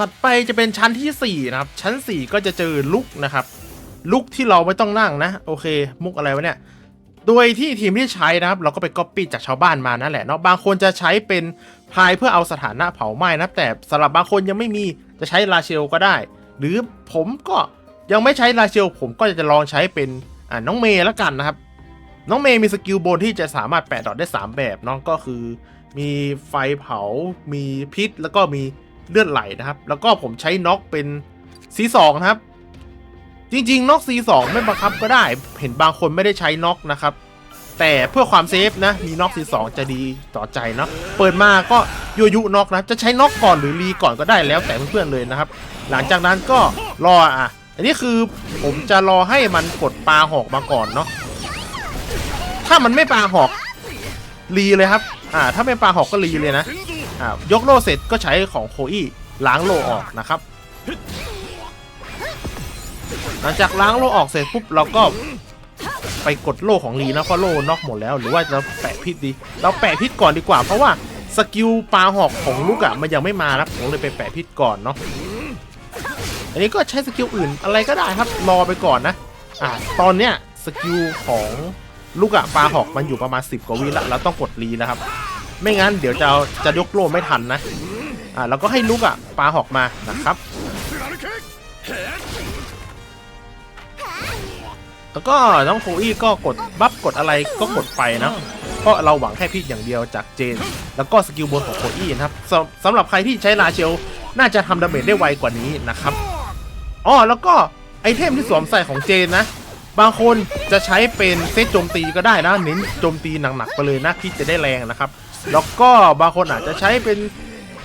ถัดไปจะเป็นชั้นที่ 4 นะครับ ชั้น 4 ก็จะเจอลุกนะครับ ลุกที่เราไม่ต้องนั่งนะ โอเค มุกอะไรวะเนี่ย โดยที่ทีมที่ใช้นะครับ เราก็ไปก๊อปปี้จากชาวบ้านมานั่นแหละเนาะ บางคนจะใช้เป็นพายเพื่อเอาสถานะเผาไหม้นะ แต่สำหรับบางคนยังไม่มีจะใช้ลาเชลก็ได้ หรือผมก็ยังไม่ใช้ลาเชล ผมก็จะลองใช้เป็นอ่าน้องเมย์ละกันนะครับ น้องเมย์มีสกิลบนที่จะสามารถแปะดอทได้ 3 แบบเนาะ ก็คือ มีไฟเผา มีพิษ แล้วก็มี เลือดไหลนะครับ แล้วก็ผมใช้น็อกเป็น C2 นะครับ จริงๆน็อก C2 ไม่บังคับก็ได้ เห็นบางคนไม่ได้ใช้น็อกนะครับ แต่เพื่อความเซฟนะ มีน็อก C2 จะดีต่อใจเนาะ เปิดมาก็ยุยุน็อกนะ จะใช้น็อกก่อนหรือรีก่อนก็ได้แล้วแต่เพื่อนๆเลยนะครับ หลังจากนั้นก็รออะ อันนี้คือผมจะรอให้มันกดปลาหอกมาก่อนเนาะ ถ้ามันไม่ปลาหอกรีเลยครับ อ่า ถ้าไม่ปลาหอกก็รีเลยนะ อ่ายกโล่เสร็จก็ใช้ของโคอี้ล้างโล่ออกนะครับ หลังจากล้างโล่ออกเสร็จปุ๊บเราก็ไปกดโล่ของลีนะเพราะโล่นอกหมดแล้ว หรือว่าจะแปะพิษดี เราแปะพิษก่อนดีกว่า เพราะว่าสกิลปลาหอกของลูกอะมันยังไม่มานะผมเลยไปแปะพิษก่อนเนาะอันนี้ก็ใช้สกิลอื่นอะไรก็ได้ครับรอไปก่อนนะอ่าตอนเนี้ยสกิลของลูกอะปลาหอกมันอยู่ประมาณ 10 กว่าวิแล้วเราต้องกดรีนะครับ ไม่งั้นเดี๋ยวจะจะยกโล่ไม่ทันนะอ่าแล้วก็ให้ลูกอะปลาหอกมานะครับ แล้วก็น้องโคอี้ก็กดบัฟกดอะไรก็กดไปนะเพราะเราหวังแค่พิษอย่างเดียวจากเจน แล้วก็สกิลบนของโคอี้นะครับสำสำหรับใครที่ใช้ลาเชล น่าจะทำดาเมจได้ไวกว่านี้นะครับอ๋อแล้วก็ไอเทมที่สวมใส่ของเจนนะบางคนจะใช้เป็นเซตโจมตีก็ได้นะเน้นโจมตีหนักๆไปเลยนะพิษจะได้แรงนะครับ แล้วก็บางคนอาจจะใช้เป็น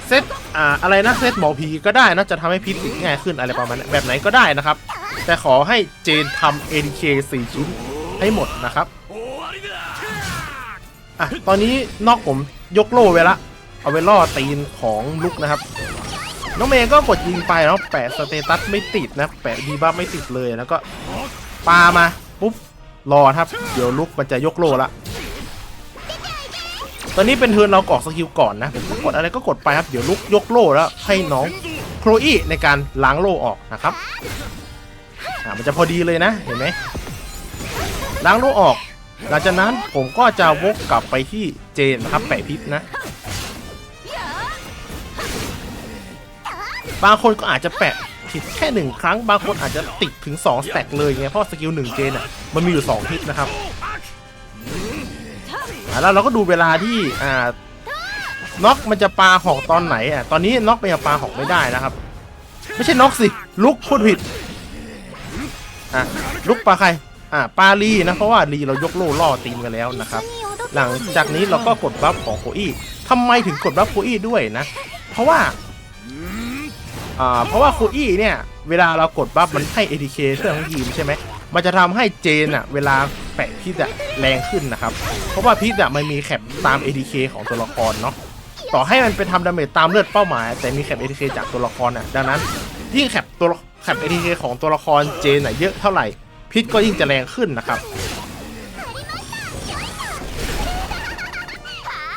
เซตอ่าอะไรนะเซตหมอผีก็ได้นะจะทำให้พิษติดง่ายขึ้นอะไรประมาณนั้นแบบไหนก็ได้นะครับ แต่ขอให้เจนทำ ADK 4ชิ้นให้หมดนะครับอะตอนนี้นอกผมยกโล่ไว้ละเอาไว้ล่อตีนของลุกนะครับ น้องเมย์ก็กดยิงไปแล้วแปะสเตตัสไม่ติดนะแปะดีบัฟไม่ติดเลยแล้วก็ปามาปุ๊บรอครับ เดี๋ยวลุกมันจะยกโล่ละ ตอนนี้เป็นเทิร์นเรากรอกสกิลก่อนนะผมกดอะไรก็กดไปครับเดี๋ยวลุกยกโล่แล้วให้น้องโครอี้ในการล้างโล่ออกนะครับอ่ามันจะพอดีเลยนะเห็นไหมล้างโล่ออก หลังจากนั้นผมก็จะวกกลับไปที่เจนนะครับแปะพิษนะบางคนก็อาจจะแปะผิดแค่หนึ่งครั้งบางคนอาจจะติดถึง2สแต็กเลยไงเพราะสกิลหนึ่งเจนอะมันมีอยู่2ฮิตนะครับาแล้วเราก็ดูเวลาที่อ่าน็อกมันจะปาหอกตอนไหนอะตอนนี้น็อกมันยังปาหอกไม่ได้นะครับ ไม่ใช่น็อกสิลุกพูดผิดอะลุกปลาใครอะปลาลีนะเพราะว่าลีเรายกโล่ล่อตีนไปแล้วนะครับ หลังจากนี้เราก็กดบัฟของโคอี้ทำไมถึงกดบัฟโคอี้ด้วยนะ เพราะว่าอ่าเพราะว่าโคอี้เนี่ยเวลาเรากดบัฟมันให้ ATK เพื่อของทีมใช่ไหม มันจะทำให้เจนอะเวลาแปะพิษอะแรงขึ้นนะครับ เพราะว่าพิษอะมันมีแคปตาม ATK ของตัวละครเนาะต่อให้มันไปทำดาเมจตามเลือดเป้าหมาย แต่มีแคป ATK จากตัวละครอะดังนั้นยิ่งแคปตัวแคป ATK ของตัวละครเจนอะเยอะเท่าไหร่ พิษก็ยิ่งจะแรงขึ้นนะครับ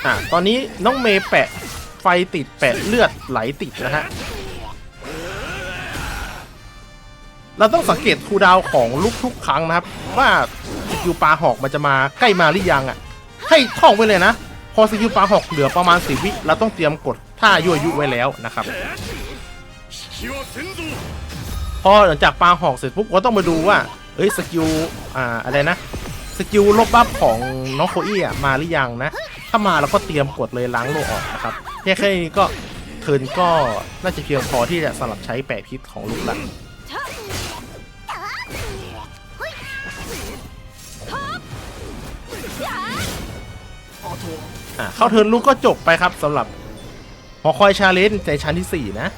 อะตอนนี้น้องเมย์แปะไฟติดแปะเลือดไหลติดนะฮะ เราต้องสังเกตคูดาวของลุกทุกครั้งนะครับ ว่าสกิลปลาหอกมันจะมาใกล้มาหรือยังอะ ให้ท่องไว้เลยนะ พอสกิลปลาหอกเหลือประมาณสิวิเราต้องเตรียมกดท่ายั่วยุไว้แล้วนะครับ พอหลังจากปลาหอกเสร็จปุ๊บก็ต้องมาดูว่าเอ้ยสกิลอ่าอะไรนะสกิลลบบัฟของน้องโคอี้อะมาหรือยังนะ ถ้ามาเราก็เตรียมกดเลยล้างโลออกนะครับแค่แค่นี้ก็เทิร์นก็น่าจะเพียงพอที่จะสลับใช้แปะพิษของลูกหลัง อะเข้าเทิร์นลูกก็จบไปครับสำหรับหอคอยชาเลนจ์ในชั้นที่ 4 นะ